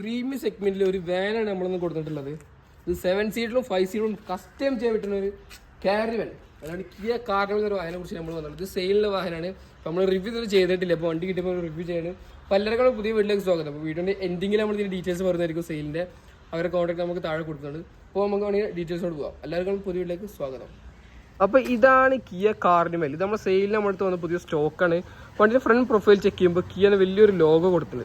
Premium സെഗ്മെന്റിൽ ഒരു വാനാണ് നമ്മളൊന്ന് കൊടുത്തിട്ടുള്ളത്. ഇത് സെവൻ സീറ്റിലും ഫൈവ് സീറ്റിലും കസ്റ്റം പറ്റുന്ന ഒരു കാരിവൻ അതാണ് കിയ കാർണിവൽ എന്നൊരു വാഹനെ കുറിച്ച് നമ്മൾ വന്നിട്ടുണ്ട് ഇത് സെയിലിലെ വാഹനമാണ്. നമ്മൾ റിവ്യൂ ഇതുവരെ ചെയ്തിട്ടില്ല. അപ്പോൾ വണ്ടി കിട്ടിയപ്പോൾ റിവ്യൂ ചെയ്യണം. അപ്പോൾ പുതിയ വീട്ടിലേക്ക് സ്വാഗതം. അപ്പോൾ വീട്ടിന്റെ എൻഡിങ്ങിൽ നമ്മൾ ഇതിന്റെ ഡീറ്റെയിൽസ് പറയുന്നതായിരിക്കും സെയിലിന്റെ അവരുടെ കോൺടാക്ട് നമുക്ക് താഴെ കൊടുത്തിട്ടുണ്ട്. അപ്പോൾ നമുക്ക് വേണമെങ്കിൽ ഡീറ്റെയിൽസോട് പോകാം എല്ലാവർക്കും പുതിയ വീട്ടിലേക്ക് സ്വാഗതം. അപ്പോൾ ഇതാണ് കിയ കാർണിമൽ ഇത് നമ്മൾ സെയിലിൽ നമ്മളടുത്ത് വന്ന പുതിയ സ്റ്റോക്കാണ് വണ്ടിയുടെ ഫ്രണ്ട് പ്രൊഫൈൽ ചെക്ക് ചെയ്യുമ്പോൾ കിയാണ് വലിയൊരു ലോഗോ കൊടുത്തത്.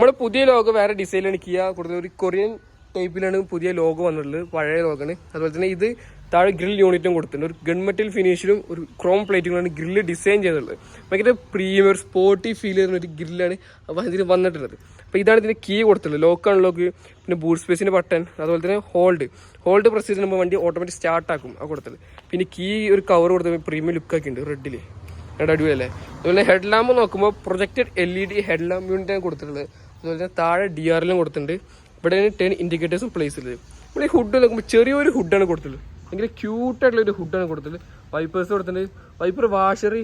നമ്മുടെ പുതിയ ലോഗോ വേറെ ഡിസൈനിലാണ് കിയ. കൂടുതൽ ഒരു കൊറിയൻ ടൈപ്പിലാണ് പുതിയ ലോഗോ വന്നിട്ടുള്ളത്. പഴയ ലോഗാണ് അതുപോലെ തന്നെ ഇത് താഴെ ഗ്രിൽ യൂണിറ്റും കൊടുത്തിട്ടുണ്ട്. ഒരു ഗൺമെറ്റൽ ഫിനിഷിലും ഒരു ക്രോം പ്ലേറ്റുകളാണ് ഗ്രില്ല് ഡിസൈൻ ചെയ്തിട്ടുള്ളത്. ഭയങ്കര പ്രീമിയർ സ്പോർട്ടി ഫീൽ ചെയ്യുന്ന ഒരു ഗ്രില്ലാണ് ഇതിന് വന്നിട്ടുള്ളത്. അപ്പോൾ ഇതാണ് ഇതിന്റെ കീ കൊടുത്തിട്ടുള്ളത്. ലോക്ക് അൺലോക്ക് പിന്നെ ബൂട്ട് സ്പേസിന്റെ ബട്ടൺ അതുപോലെ തന്നെ ഹോൾഡ് ഹോൾഡ് പ്രസ് ചെയ്യുമ്പോൾ വണ്ടി ഓട്ടോമാറ്റിക് സ്റ്റാർട്ടാക്കും ആ കൊടുത്തത് പിന്നെ കീ ഒരു കവർ കൊടുത്തത് പ്രീമിയം ലുക്കൊക്കെ ഉണ്ട്. റെഡിൽ രണ്ട് അടിപൊളിയല്ലേ അതുപോലെ ഹെഡ് ലാമ്പ് നോക്കുമ്പോൾ projected L E D head lamp യൂണിറ്റാണ് കൊടുത്തിട്ടുള്ളത്. അതുപോലെ തന്നെ താഴെ ഡി ആറിലും കൊടുത്തിട്ടുണ്ട്. ഇവിടെ ടെൻ ഇൻഡിക്കേറ്റേഴ്സും പ്ലേസ് ചെയ്തത് ഇവിടെ ഈ ഹുഡ് നോക്കുമ്പോൾ ചെറിയൊരു ഹുഡാണ് കൊടുത്തിട്ടുള്ളത്. ഭയങ്കര ക്യൂട്ടായിട്ടുള്ള ഒരു ഹുഡാണ് കൊടുത്തിട്ടുള്ളത്. വൈപ്പേഴ്സ് കൊടുത്തിട്ടുണ്ട്. വൈപ്പർ വാഷർ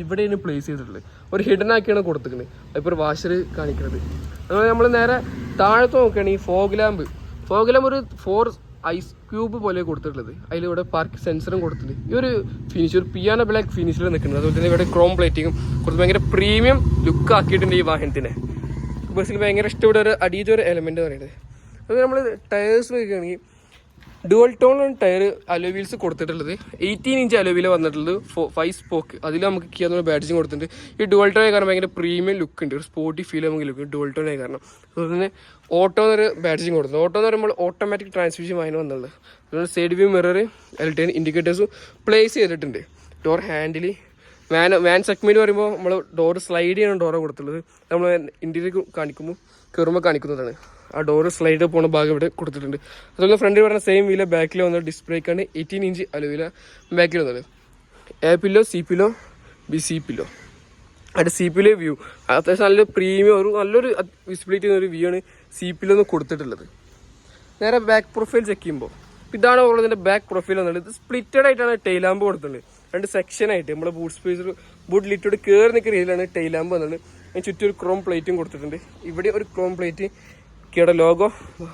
ഇവിടെയാണ് പ്ലേസ് ചെയ്തിട്ടുള്ളത്. ഒരു ഹിഡൻ ആക്കിയാണ് കൊടുത്തിരിക്കുന്നത്. വൈപ്പർ വാഷർ കാണിക്കുന്നത്. അതുപോലെ നമ്മൾ നേരെ താഴത്ത് നോക്കുകയാണെങ്കിൽ ഫോഗ് ലാമ്പ് ഫോഗ് ലാമ്പ് ഒരു ഫോർ ഐസ് ക്യൂബ് പോലെ കൊടുത്തിട്ടുള്ളത്. അതിലിവിടെ പാർക്ക് സെൻസറും കൊടുത്തിട്ടുണ്ട്. ഈ ഒരു ഫിനിഷ് ഒരു പിയാനോ ബ്ലാക്ക് ഫിനിഷിൽ നിൽക്കുന്നത്. അതുപോലെ തന്നെ ഇവിടെ ക്രോം പ്ലേറ്റിങ്ങും കുറച്ച് ഭയങ്കര പ്രീമിയം ലുക്ക് ആക്കിയിട്ടുണ്ട് ഈ വാഹനത്തിനെ. ബസ്സിൽ ഭയങ്കര ഇഷ്ടപ്പെട്ട ഒരു അടിയത്തെ ഒരു എലമെന്റ് പറയുന്നത്. അത് നമ്മൾ ടയേഴ്സ് നോക്കുകയാണെങ്കിൽ dual tone tyre alloy wheels കൊടുത്തിട്ടുള്ളത്. എയ്റ്റീൻ ഇഞ്ച് അലോ വീൽ വന്നിട്ടുള്ളത്. ഫൈവ് സ്പോക്ക് അതിൽ നമുക്ക് കിയ എന്നുള്ള ബാഡ്ജിങ് കൊടുത്തിട്ടുണ്ട്. ഈ ഡുവൽ ടോൺ കാരണം ഭയങ്കര പ്രീമിയം ലുക്ക് ഉണ്ട്. ഒരു സ്പോർട്ടി ഫീൽ നമുക്ക് ലുക്ക് ഡുവൽ ടോൺ ആയ കാരണം അതുപോലെ തന്നെ ഓട്ടോ എന്നൊരു ബാഡ്ജിങ് കൊടുത്തു ഓട്ടോ എന്ന് പറയുമ്പോൾ ഓട്ടോമാറ്റിക് ട്രാൻസ്മിഷൻ വായന വന്നുള്ളത്. അതുപോലെ side view mirror L ten ഇൻഡിക്കേറ്റേഴ്സും place ചെയ്തിട്ടുണ്ട്. Door handle van van segment പറയുമ്പോൾ നമ്മൾ ഡോർ സ്ലൈഡ് ചെയ്യണം ഡോറ് കൊടുത്തുള്ളത് നമ്മൾ ഇന്റീരിയർ കാണിക്കുമ്പോൾ കയറുമ്പോൾ കാണിക്കുന്നതാണ്. ആ ഡോറ് സ്ലൈഡ് പോണ ഭാഗം ഇവിടെ കൊടുത്തിട്ടുണ്ട്. അതുപോലെ ഫ്രണ്ടിൽ പറഞ്ഞ സെയിം വീല ബാക്കിൽ വന്ന ഡിസ്പ്ലേക്കാണ് എയ്റ്റീൻ ഇഞ്ച് അലുവില ബാക്കിൽ വന്നത്. A pillar C pillar B C pillar അവിടെ സി പിയിലെ വ്യൂ അത്യാവശ്യം നല്ല പ്രീമിയം ഒരു നല്ലൊരു വിസിബിലിറ്റി ഒരു വ്യൂ ആണ് സി പിയിലൊന്ന് കൊടുത്തിട്ടുള്ളത്. നേരെ ബാക്ക് പ്രൊഫൈൽ ചെക്ക് ചെയ്യുമ്പോൾ ഇതാണ് ഉള്ളതിന്റെ ബാക്ക് പ്രൊഫൈൽ എന്നുള്ളത് ഇത് സ്പ്ലിറ്റഡ് ആയിട്ടാണ് ടൈലാമ്പ് കൊടുത്തിട്ടുള്ളത്. രണ്ട് സെക്ഷൻ ആയിട്ട് നമ്മുടെ ബൂട്ട് സ്പേസ് ബൂട്ട് ലിറ്റോട് കയറി നിൽക്കുന്ന രീതിയിലാണ് ടൈലാമ്പ് വന്നത്. അതിന് ചുറ്റും ഒരു ക്രോം പ്ലേറ്റും കൊടുത്തിട്ടുണ്ട്. ഇവിടെ ഒരു ക്രോം പ്ലേറ്റ് കിയുടെ logo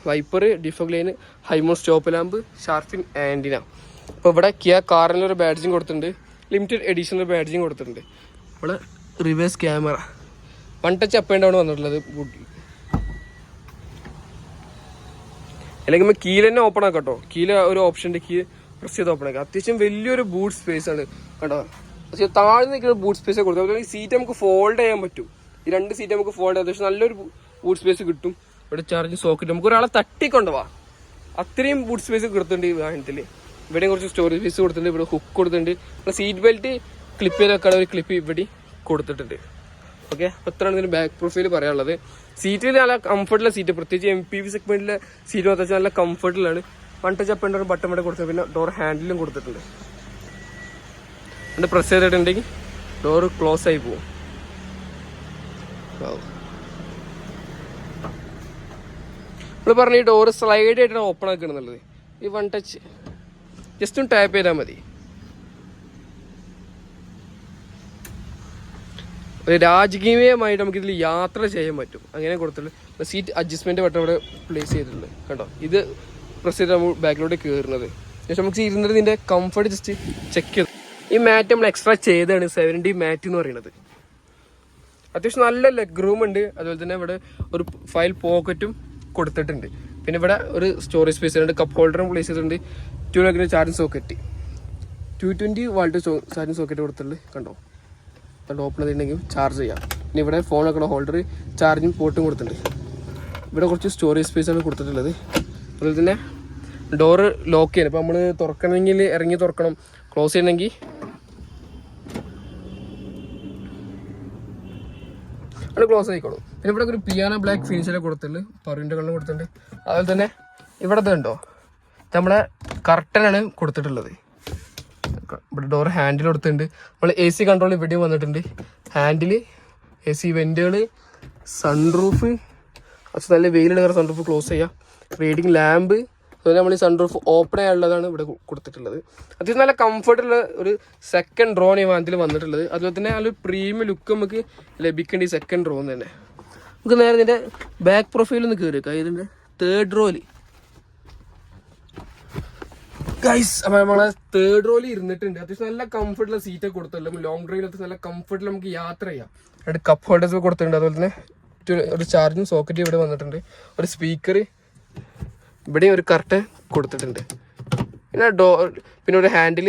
wiper ഡിഫോഗ്ലൈന് high mount stop lamp shark fin antenna അപ്പോൾ ഇവിടെ കിയ കാറിന് ഒരു ബാഡ്ജിങ് കൊടുത്തിട്ടുണ്ട്. ലിമിറ്റഡ് എഡീഷണൽ ബാഡ്ജിങ് കൊടുത്തിട്ടുണ്ട്. ഇവിടെ reverse camera one touch up and down വന്നിട്ടുള്ളത് ബൂട്ടിൽ അല്ലെങ്കിൽ നമ്മൾ കീൽ ഓപ്പൺ ആക്കാം കേട്ടോ കീല ഒരു ഓപ്ഷൻ ഉണ്ട്. കീ പ്രസ് ചെയ്ത് ഓപ്പൺ ആക്കുക അത്യാവശ്യം വലിയൊരു ബൂട്ട് സ്പേസ് ആണ്. കേട്ടോ പക്ഷേ താഴ്ന്ന് നിൽക്കുന്ന ബൂട്ട് സ്പേസ് കൊടുക്കുക അതുപോലെ ഈ സീറ്റ് നമുക്ക് ഫോൾഡ് ചെയ്യാൻ പറ്റും. ഈ രണ്ട് സീറ്റ് നമുക്ക് ഫോൾഡ് ചെയ്യാം. അത്യാവശ്യം നല്ലൊരു ബൂട്ട് സ്പേസ് കിട്ടും. ഇവിടെ ചാർജ് സോക്കറ്റ് നമുക്ക് ഒരാളെ തട്ടിക്കൊണ്ടുപോവാ അത്രയും ബൂട്ട് സ്പേസ് കൊടുത്തിട്ടുണ്ട് ഈ വാഹനത്തിൽ ഇവിടെയും കുറച്ച് സ്റ്റോറേജ് സ്പേസ് കൊടുത്തിട്ടുണ്ട്. ഇവിടെ ഹുക്ക് കൊടുത്തിട്ടുണ്ട്. ഇവിടെ സീറ്റ് ബെൽറ്റ് ക്ലിപ്പ് ചെയ്ത് വെക്കാനുള്ള ഒരു ക്ലിപ്പ് ഇവിടെ കൊടുത്തിട്ടുണ്ട്. ഓക്കെ അപ്പോൾ ഇത്രയാണ് ബാക്ക് പ്രൊഫൈൽ പറയാനുള്ളത്. സീറ്റിൽ നല്ല കംഫർട്ടുള്ള സീറ്റ് പ്രത്യേകിച്ച് എം പി വി സെഗ്മെന്റിലെ സീറ്റ് മാത്രം നല്ല കംഫർട്ടിലാണ് വൺ ടച്ച് അപ്പ് ഒരു ബട്ടൺ ഇവിടെ കൊടുത്തു. പിന്നെ ഡോർ ഹാൻഡിലും കൊടുത്തിട്ടുണ്ട്. എന്നിട്ട് പ്രസ് ചെയ്തിട്ടുണ്ടെങ്കിൽ ഡോർ ക്ലോസ് ആയി പോകും നമ്മൾ പറഞ്ഞ ഈ ഡോർ സ്ലൈഡ് ആയിട്ടാണ് ഓപ്പൺ ആക്കണമെന്നുള്ളത് ഈ വൺ ടച്ച് ജസ്റ്റ് ഒന്ന് ടാപ്പ് ചെയ്താൽ മതി. ഒരു രാജകീയമായിട്ട് നമുക്കിതിൽ യാത്ര ചെയ്യാൻ പറ്റും. അങ്ങനെ കൊടുത്തിട്ടുണ്ട് സീറ്റ് അഡ്ജസ്റ്റ്മെന്റ് വട്ടം ഇവിടെ പ്ലേസ് ചെയ്തിട്ടുണ്ട്. കണ്ടോ? ഇത് പ്രസ് ചെയ്ത് നമ്മൾ ബാക്കിലോട്ട് കയറുന്നത് പക്ഷെ നമുക്ക് ഇരുന്നിട്ട് ഇതിന്റെ കംഫർട്ട് ജസ്റ്റ് ചെക്ക് ചെയ്തു. ഈ മാറ്റ് നമ്മൾ എക്സ്ട്രാ ചെയ്താണ് സെവന്റി മാറ്റ് എന്ന് പറയുന്നത്. അത്യാവശ്യം നല്ല ലെഗ് റൂം ഉണ്ട്. അതുപോലെ തന്നെ ഇവിടെ ഒരു ഫയൽ പോക്കറ്റും കൊടുത്തിട്ടുണ്ട്. പിന്നെ ഇവിടെ ഒരു സ്റ്റോറേജ് സ്പേസ് ഉണ്ട്. കപ്പ് ഹോൾഡറും പ്ലേസ് ചെയ്തിട്ടുണ്ട്. ടു ലെഗിന് charging socket two twenty volt charging socket കൊടുത്തിട്ടുണ്ട്. കണ്ടോ? അതുകൊണ്ട് ഓപ്പൺ ചെയ്തിട്ടുണ്ടെങ്കിൽ ചാർജ് ചെയ്യാം. പിന്നെ ഇവിടെ ഫോൺ വെക്കണ ഹോൾഡർ ചാർജിങ് പോർട്ടും കൊടുത്തിട്ടുണ്ട്. ഇവിടെ കുറച്ച് സ്റ്റോറേജ് സ്പേസ് ആണ് കൊടുത്തിട്ടുള്ളത്. അതുപോലെ തന്നെ ഡോറ് ലോക്ക് ചെയ്യണം. ഇപ്പം നമ്മൾ തുറക്കണമെങ്കിൽ ഇറങ്ങി തുറക്കണം. ക്ലോസ് ചെയ്യണമെങ്കിൽ അത് ക്ലോസ് ആയിക്കോളും. പിന്നെ ഇവിടെ ഒരു പിയാനോ ബ്ലാക്ക് ഫിനിഷിലെ കൊടുത്തിട്ടുണ്ട്. പറിന്റെ കളർ കൊടുത്തിട്ടുണ്ട്. അതുപോലെ തന്നെ ഇവിടെ ഉണ്ടോ നമ്മളെ കർട്ടനാണ് കൊടുത്തിട്ടുള്ളത്. ഇവിടെ ഡോർ ഹാൻഡിൽ കൊടുത്തിട്ടുണ്ട്. നമ്മൾ എ സി കൺട്രോൾ ഇവിടെയും വന്നിട്ടുണ്ട്. ഹാൻഡിൽ എ സി വെന്റുകൾ സൺറൂഫ് കുറച്ച് നല്ല വെയിലുള്ള സൺറൂഫ് ക്ലോസ് ചെയ്യാം. റീഡിങ് ലാമ്പ് അതുപോലെ നമ്മൾ ഈ സൺറൂഫ് ഓപ്പൺ ആയുള്ളതാണ് ഇവിടെ കൊടുത്തിട്ടുള്ളത്. അത്യാവശ്യം നല്ല കംഫർട്ടുള്ള ഒരു സെക്കൻഡ് ഡ്രോൺ ഈ വാഹനത്തിൽ വന്നിട്ടുള്ളത്. അതുപോലെ തന്നെ നല്ലൊരു പ്രീമിയം ലുക്ക് നമുക്ക് ലഭിക്കേണ്ട ഈ സെക്കൻഡ് ഡ്രോൺ തന്നെ. നമുക്ക് നേരെ ഇതിന്റെ ബാക്ക് പ്രൊഫൈൽ ഒന്ന് കയറി വെക്കാം. ഇതിന്റെ തേർഡ് റോയിൽ ഗൈസ് അപ്പം നമ്മളെ തേർഡ് റോയിൽ ഇരുന്നിട്ടുണ്ട്. അത്യാവശ്യം നല്ല കംഫർട്ടുള്ള സീറ്റ് കൊടുത്തല്ലോ ലോങ് ഡ്രൈവിൽ നല്ല കംഫർട്ടിൽ നമുക്ക് യാത്ര ചെയ്യാം. രണ്ട് കപ്പ് ഹോൾഡേഴ്സ് കൊടുത്തിട്ടുണ്ട്. അതുപോലെ തന്നെ ഒരു ചാർജിങ് സോക്കറ്റ് ഇവിടെ വന്നിട്ടുണ്ട്. ഒരു സ്പീക്കർ ഇവിടെയും ഒരു കർട്ടൻ കൊടുത്തിട്ടുണ്ട്. പിന്നെ ഡോ പിന്നെ ഒരു ഹാൻഡിൽ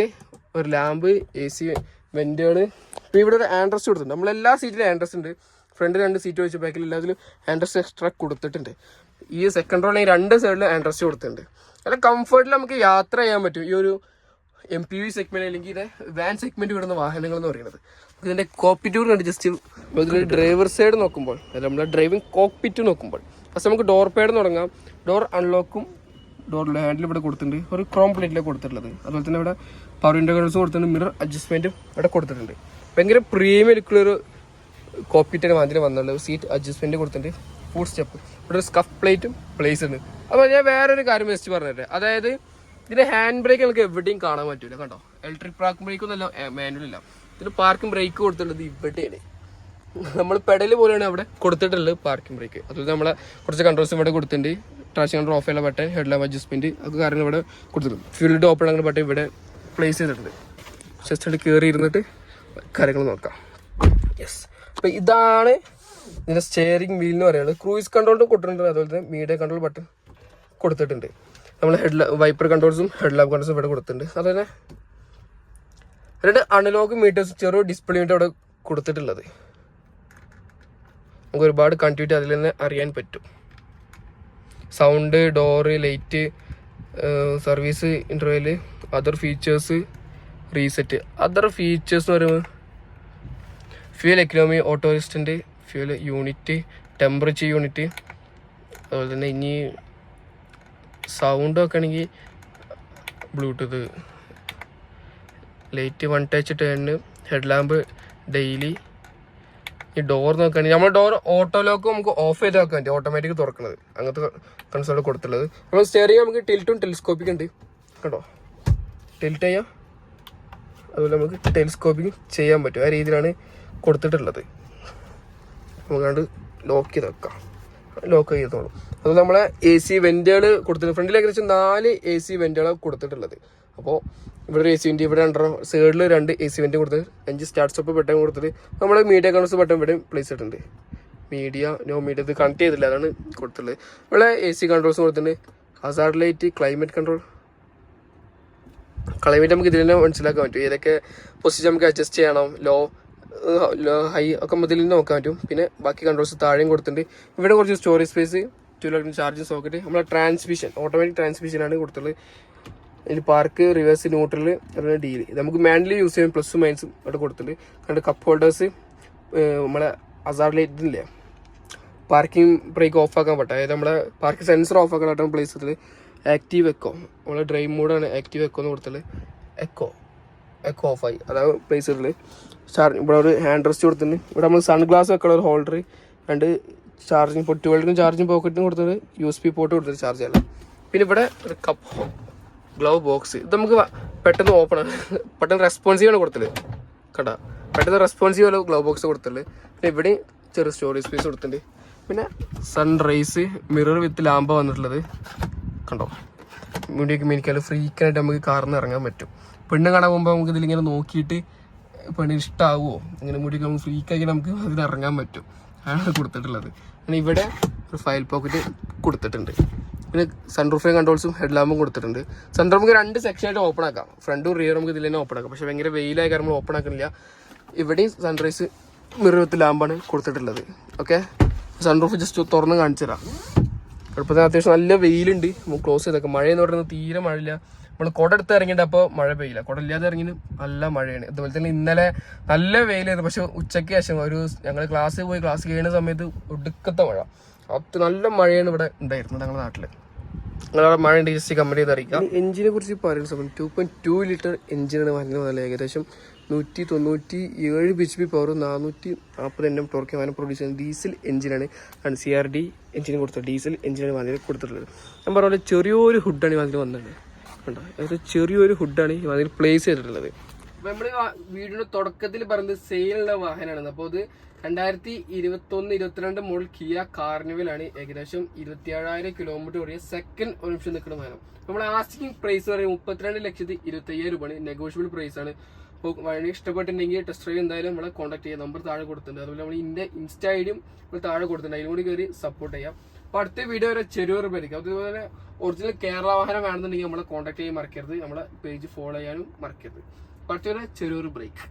ഒരു ലാമ്പ് എ സി വെന്റുകൾ പിന്നെ ഇവിടെ ഒരു ആൻഡ്രസ് കൊടുത്തിട്ടുണ്ട്. നമ്മൾ എല്ലാ സീറ്റിലും ആൻഡ്രസ് ഉണ്ട്. ഫ്രണ്ട് രണ്ട് സീറ്റ് വെച്ച് ബാക്കിൽ എല്ലാത്തിലും ആൻഡ്രസ് എക്സ്ട്രാ കൊടുത്തിട്ടുണ്ട്. ഈ സെക്കൻഡ് റോളിൽ രണ്ട് സൈഡിലും ആൻഡ്രസ് കൊടുത്തിട്ടുണ്ട്. നല്ല കംഫർട്ടിൽ നമുക്ക് യാത്ര ചെയ്യാൻ പറ്റും. ഈ ഒരു എം പി വി സെഗ്മെന്റ് അല്ലെങ്കിൽ ഇത് വാൻ സെഗ്മെന്റ് വിടുന്ന വാഹനങ്ങൾ എന്ന് പറയുന്നത്. ഇതിന്റെ കോപ്പിറ്റൂർ കണ്ട് ജസ്റ്റ് ഡ്രൈവർ സൈഡ് നോക്കുമ്പോൾ അല്ല നമ്മുടെ ഡ്രൈവിംഗ് കോപ്പിറ്റ് നോക്കുമ്പോൾ ഫസ്റ്റ് നമുക്ക് ഡോർ പേഡ് തുടങ്ങാം. ഡോർ അൺലോക്കും ഡോർ ഹാൻഡിൽ ഇവിടെ കൊടുത്തിട്ടുണ്ട്. ഒരു ക്രോം പ്ലേറ്റിലേക്ക് കൊടുത്തിട്ടുള്ളത്. അതുപോലെ തന്നെ ഇവിടെ പവർ ഇൻഡോസ് കൊടുത്തിട്ടുണ്ട്. മിറർ അഡ്ജസ്റ്റ്മെന്റും ഇവിടെ കൊടുത്തിട്ടുണ്ട്. ഭയങ്കര പ്രീമിയം ലുക്കുള്ള ഒരു കോപ്പി തന്നെ വാങ്ങിയിട്ട് വന്നുള്ളത്. സീറ്റ് അഡ്ജസ്റ്റ്മെന്റ് കൊടുത്തിട്ടുണ്ട്. ഫുഡ് സ്റ്റെപ്പ് ഇവിടെ ഒരു സ്കഫ് പ്ലേറ്റും പ്ലേസ് ഉണ്ട്. അപ്പോൾ ഞാൻ വേറൊരു കാര്യം വെച്ച് പറഞ്ഞുതരാം അതായത് ഇതിന്റെ ഹാൻഡ് ബ്രേക്ക് നമുക്ക് എവിടെയും കാണാൻ പറ്റില്ല കണ്ടോ? ഇലക്ട്രിക് പാർക്ക് ബ്രേക്കൊന്നും അല്ല മാനുവൽ ഇല്ല. ഇതിന് പാർക്കിംഗ് ബ്രേക്ക് കൊടുത്തിട്ടുള്ളത് ഇവിടെയാണ്. നമ്മൾ പെഡൽ പോലെയാണ് അവിടെ. കൊടുത്തിട്ടുള്ളത് പാർക്കിംഗ് ബ്രേക്ക് അതുപോലെ നമ്മളെ കുറച്ച് കൺട്രോൾസ് ഇവിടെ കൊടുത്തിട്ടുണ്ട്. ട്രാഷിംഗ് കൺട്രോൾ ഓഫ് ചെയ്യാൻ ബട്ടൺ ഹെഡ് ലാമ്പ് അഡ്ജസ്റ്റ്മെന്റ് അതൊക്കെ കാര്യങ്ങൾ ഇവിടെ കൊടുത്തിട്ടുണ്ട്. ഫീൽഡ് ഓപ്പൺ അങ്ങനെ ബട്ടൺ ഇവിടെ പ്ലേസ് ചെയ്തിട്ടുണ്ട്. ജസ്റ്റ് കയറി ഇരുന്നിട്ട് കാര്യങ്ങൾ നോക്കാം. യെസ് അപ്പോൾ ഇതാണ് ഇതിന്റെ സ്റ്റിയറിംഗ് വീൽ എന്ന് പറയുന്നത്. ക്രൂയിസ് കൺട്രോളും കൊടുത്തിട്ടുണ്ട്. അതുപോലെ തന്നെ മീഡിയ കൺട്രോൾ ബട്ടൺ കൊടുത്തിട്ടുണ്ട്. നമ്മൾ ഹെഡ് വൈപ്പർ കൺട്രോൾസും ഹെഡ് ലാമ്പ് കൺട്രോൾസും ഇവിടെ കൊടുത്തിട്ടുണ്ട്. അതുപോലെ രണ്ട് അണലോഗ് മീറ്റേഴ്സ് ചെറിയ ഡിസ്പ്ലേ അവിടെ കൊടുത്തിട്ടുള്ളത്. നമുക്ക് ഒരുപാട് കണ്ടിട്ട് അതിൽ നിന്ന് അറിയാൻ പറ്റും. Sound door light service interval other features reset other features എന്ന് പറയുമ്പോൾ fuel economy auto fuel unit temperature unit അതുപോലെ തന്നെ ഇനി സൗണ്ട് ഒക്കെ ആണെങ്കിൽ ബ്ലൂടൂത്ത് ലൈറ്റ് വൺ ടച്ച് ടേണിന് ഹെഡ് ലാമ്പ് ഡെയിലി ഈ ഡോർ നോക്കുകയാണെങ്കിൽ നമ്മൾ ഡോർ ഓട്ടോ ലോക്ക് നമുക്ക് ഓഫ് ചെയ്ത് വെക്കാൻ പറ്റും. ഓട്ടോമാറ്റിക് തുറക്കുന്നത് അങ്ങനത്തെ കൺസോൾ കൊടുത്തുള്ളത് നമ്മൾ സ്റ്റെയറിംഗ് നമുക്ക് ടിൽറ്റും ടെലിസ്കോപ്പിക് ഉണ്ട്. കണ്ടോ? ടിൽറ്റ് ചെയ്യാം. അതുപോലെ നമുക്ക് ടെലിസ്കോപ്പിംഗ് ചെയ്യാൻ പറ്റും. ആ രീതിയിലാണ് കൊടുത്തിട്ടുള്ളത്. നമുക്കാണ്ട് ലോക്ക് ചെയ്ത് വെക്കാം. ലോക്ക് ചെയ്തോളും അതുപോലെ നമ്മളെ എ സി വെന്റുകൾ കൊടുത്തിട്ടുണ്ട്. ഫ്രണ്ടിൽ ഏകദേശം നാല് എ സി വെന്റുകളാണ് കൊടുത്തിട്ടുള്ളത്. അപ്പോൾ ഇവിടെ എ സി വെന്റ് ഇവിടെ രണ്ടര സൈഡിൽ രണ്ട് എ സി വെന്റ് കൊടുത്ത് അഞ്ച് സ്റ്റാർട്ട് സ്റ്റോപ്പ് ബട്ടൺ കൊടുത്തിട്ട് നമ്മൾ മീഡിയ കൺസ് ബട്ടൺ ഇവിടെ പ്ലേസ് ചെയ്തിട്ടുണ്ട് മീഡിയ നോ മീഡിയ ഇത് കണക്ട് ചെയ്തില്ല അതാണ് കൊടുത്തിട്ടുള്ളത്. ഇവിടെ എ സി കൺട്രോൾസ് കൊടുത്തിട്ടുണ്ട്. Hazard light climate control climate നമുക്ക് ഇതിൽ തന്നെ മനസ്സിലാക്കാൻ പറ്റും. ഏതൊക്കെ പൊസിഷൻ നമുക്ക് അഡ്ജസ്റ്റ് ചെയ്യണം ലോ ലോ ഹൈ ഒക്കെ നിന്ന് നോക്കാൻ പറ്റും. പിന്നെ ബാക്കി കൺട്രോൾസ് താഴെയും കൊടുത്തിട്ടുണ്ട്. ഇവിടെ കുറച്ച് storage space twelve charge socket നമ്മളെ ട്രാൻസ്മിഷൻ ഓട്ടോമാറ്റിക് ട്രാൻസ്മിഷനാണ് കൊടുത്തുള്ളത് ഇതിൽ പാർക്ക് റിവേഴ്സ് ന്യൂട്രൽ ഡീൽ നമുക്ക് മാനുവലി യൂസ് ചെയ്യാൻ പ്ലസും മൈനസും അവിടെ കൊടുത്തിട്ടുണ്ട്. കണ്ട് കപ്പ് ഹോൾഡേഴ്സ് നമ്മളെ അസാർ ലൈറ്റില്ലേ പാർക്കിംഗ് ബ്രേക്ക് ഓഫ് ആക്കാൻ പറ്റും. അതായത് നമ്മളെ പാർക്ക് സെൻസർ ഓഫ് ആക്കാൻ പറ്റുന്ന പ്ലേസ് ഇതിൽ ആക്റ്റീവ് എക്കോ നമ്മളെ ഡ്രൈവ് മോഡാണ് ആക്റ്റീവ് എക്കോ എന്ന് കൊടുത്തത് എക്കോ എക്കോ ഓഫായി അതാണ് പ്ലേസ് ഇതിൽ ചാർജ് ഇവിടെ ഒരു ഹാൻഡ് റെസ്റ്റ് കൊടുത്തിട്ടുണ്ട്. ഇവിടെ നമ്മൾ സൺഗ്ലാസ് വെക്കണ ഒരു ഹോൾഡർ രണ്ട് ചാർജിങ് പൊട്ടി വേൾഡിനും ചാർജിങ് പോക്കറ്റിനും കൊടുത്തത് യു എസ് പി പോർട്ട് കൊടുത്തത് ചാർജ് ചെയ്യാൻ. പിന്നെ ഇവിടെ ഒരു കപ്പ് ഗ്ലൗ ബോക്സ് ഇത് നമുക്ക് പെട്ടെന്ന് ഓപ്പൺ ആണ് പെട്ടെന്ന് റെസ്പോൺസീവ് ആണ് കൊടുത്തത് കണ്ട? പെട്ടെന്ന് റെസ്പോൺസീവ് ആണ് ഗ്ലൗ ബോക്സ് കൊടുത്തത് പിന്നെ ഇവിടെ ചെറിയ സ്റ്റോറേജ് സ്പേസ് കൊടുത്തിട്ടുണ്ട്. പിന്നെ സൺറൈസ് മിറർ വിത്ത് ലാമ്പ വന്നിട്ടുള്ളത്. കണ്ടോ? മുടിയൊക്കെ മേടിക്കാൻ ഫ്രീക്കായിട്ട് നമുക്ക് കാറിന് ഇറങ്ങാൻ പറ്റും. പെണ്ണ് കാണാൻ പോകുമ്പോൾ നമുക്ക് ഇതിലിങ്ങനെ നോക്കിയിട്ട് പെണ്ണിന് ഇഷ്ടമാവുമോ ഇങ്ങനെ മുടിയൊക്കെ നമുക്ക് ഫ്രീക്കാക്കി നമുക്ക് അതിന് ഇറങ്ങാൻ പറ്റും. ആണ് കൊടുത്തിട്ടുള്ളത്. ഇവിടെ ഒരു ഫയൽ പോക്കറ്റ് കൊടുത്തിട്ടുണ്ട്. പിന്നെ സൺറൂഫ് കൺട്രോൾസും ഹെഡ് ലാമ്പും കൊടുത്തിട്ടുണ്ട്. സൺറൂഫ് നമുക്ക് രണ്ട് സെക്ഷനായിട്ട് ഓപ്പൺ ആക്കാം. ഫ്രണ്ടും റിയറും നമുക്ക് ഇതിൽ തന്നെ ഓപ്പൺ ആക്കാം. പക്ഷേ ഭയങ്കര വെയിലായ കാരണം ഓപ്പൺ ആക്കുന്നില്ല ഇവിടെയും സൺറൈസ് മിറർ ലാമ്പാണ് കൊടുത്തിട്ടുള്ളത്. ഓക്കെ സൺറൂഫ് ജസ്റ്റ് തുറന്ന് കാണിച്ചു തരാം. കുഴപ്പത്തിന് അത്യാവശ്യം നല്ല വെയിലുണ്ട്. ക്ലോസ് ചെയ്തൊക്കെ മഴ എന്ന് പറയുന്നത് തീരെ മഴയില്ല. നമ്മൾ കുട എടുത്ത് ഇറങ്ങിയിട്ട് അപ്പോൾ മഴ പെയ്യില്ല. കുട ഇല്ലാതെ ഇറങ്ങിന് നല്ല മഴയാണ്. അതുപോലെ തന്നെ ഇന്നലെ നല്ല വെയിലായിരുന്നു. പക്ഷെ ഉച്ചയ്ക്ക് ശേഷം ഒരു ഞങ്ങൾ ക്ലാസ്സിൽ പോയി ക്ലാസ് കഴിയുന്ന സമയത്ത് ഒടുക്കത്തെ മഴ. അത് നല്ല മഴയാണ് ഇവിടെ ഉണ്ടായിരുന്നത് ഞങ്ങളുടെ നാട്ടിൽ ഞങ്ങളവിടെ മഴ ഉണ്ട് ജസ്റ്റ് കമ്പനി ചെയ്ത് അറിയിക്കാം. എഞ്ചിനെ കുറിച്ച് പറയുന്ന സമയം. ടു പോയിന്റ് ടു ലിറ്റർ എഞ്ചിനാണ് വരുന്നത് നല്ല ഏകദേശം നൂറ്റി തൊണ്ണൂറ്റി ഏഴ് ബി എച്ച് പി പവർ നാനൂറ്റി നാൽപ്പത് എൻ എം ടോർക്ക് വാഹനം പ്രൊഡ്യൂസ് ചെയ്യുന്ന ഡീസൽ എഞ്ചിനാണ് ആണ് സി ആർ ഡി എഞ്ചിന് കൊടുത്തത്. ഡീസൽ എഞ്ചിനാണ് വാഹനം കൊടുത്തിട്ടുള്ളത്. ഞാൻ പറഞ്ഞ പോലെ ചെറിയൊരു ഹുഡാണ് ഈ വാഹനത്തിൽ വന്നത്. കണ്ടോ? അതായത് ചെറിയൊരു ഹുഡാണ് ഈ വാഹനത്തിൽ പ്ലേസ് ചെയ്തിട്ടുള്ളത്. അപ്പോൾ നമ്മൾ വീടിന്റെ തുടക്കത്തിൽ പറഞ്ഞത് സെയിലുള്ള വാഹനമാണ്. അപ്പോൾ ഇത് രണ്ടായിരത്തി ഇരുപത്തൊന്ന് ഇരുപത്തിരണ്ട് മോഡൽ കിയ കാർണിവലാണ് ഏകദേശം ഇരുപത്തിയേഴായിരം കിലോമീറ്റർ ഓടിയ സെക്കൻഡ് ഒരു നിൽക്കുന്ന വാഹനം. നമ്മുടെ ആസ്റ്റിംഗ് പ്രൈസ് പറയുന്നത് മുപ്പത്തിരണ്ട് ലക്ഷത്തി ഇരുപത്തി അയ്യായിരം രൂപയാണ്. നെഗോഷ്യബിൾ പ്രൈസ് ആണ്. അപ്പോൾ വഴി ഇഷ്ടപ്പെട്ടിട്ടുണ്ടെങ്കിൽ ടെസ്റ്റ് ഡ്രൈവ് എന്തായാലും നമ്മളെ കോൺടാക്ട് ചെയ്യാം. നമ്പർ താഴെ കൊടുത്തിട്ടുണ്ട്. അതുപോലെ നമ്മൾ ഇന്റെ ഇൻസ്റ്റ ഐഡിയും നമ്മൾ താഴെ കൊടുത്തിട്ടുണ്ട്. അതിലും കൂടി കയറി സപ്പോർട്ട് ചെയ്യാം. അപ്പോൾ അടുത്ത വീഡിയോ വരെ ചെറിയ പേരിക്കും അതുപോലെ ഒറിജിനൽ കേരള വാഹനം വേണമെന്നുണ്ടെങ്കിൽ നമ്മളെ കോൺടാക്ട് ചെയ്യാൻ മറക്കരുത്. നമ്മളെ പേജ് ഫോളോ ചെയ്യാനും മറക്കരുത്. അടുത്ത ചെറിയൊരു ബ്രേക്ക്